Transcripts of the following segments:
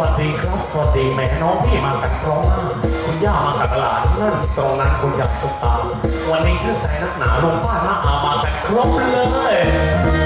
วัสดีครับ สวัสดีแม่น้องพี่มาตัดรองหน้าคุณย่ามาตัดหลานนั่นตรงนั้นคุณอยากตุกตา วันนี้ชื่อใจนักหนาลงบ้านหน้าอามาตัดครบเลย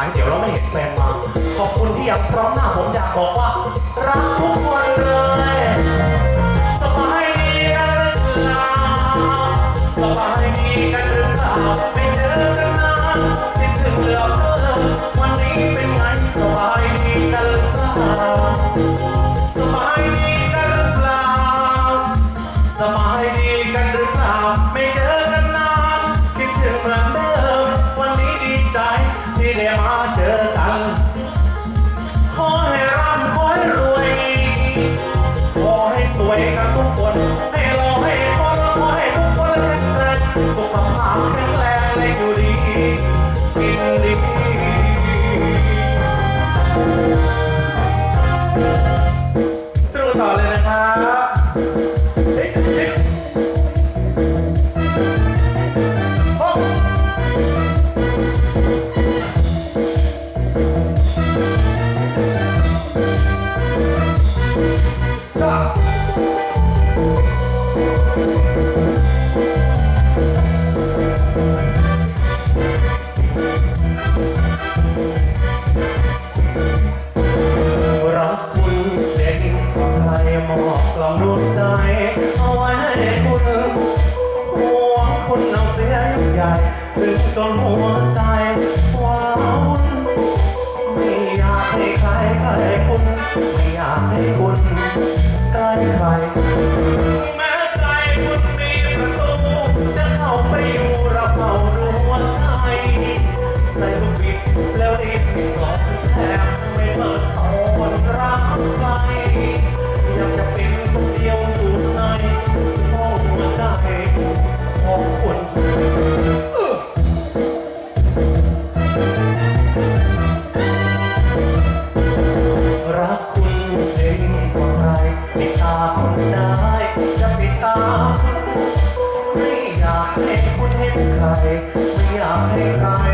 ายเดี๋ยวเราไม่เห็นแฟนมา ขอบคุณที่ยังพร้อมหน้าผมอยากบอกว่า รักทุกคนเลย wake up. ใหญ่ตึงจนหัวใจวาวุ่นไม่อยากให้ใครใครคุณ ไม่อยากให้คุณใกล้ใคร ไม่ตาคนไดจะไปตามไม่อยากให้คุณเห็นใครไม่อยากให้ใคร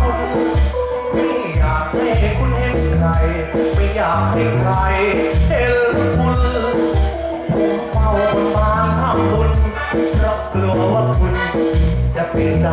คุณไม่อยากให้คุณเห็นใคร ไม่อยากให้ใครเห็นคุณผมเฝ้าบานทำบุราะกลัวว่าคุณจะเสียใจ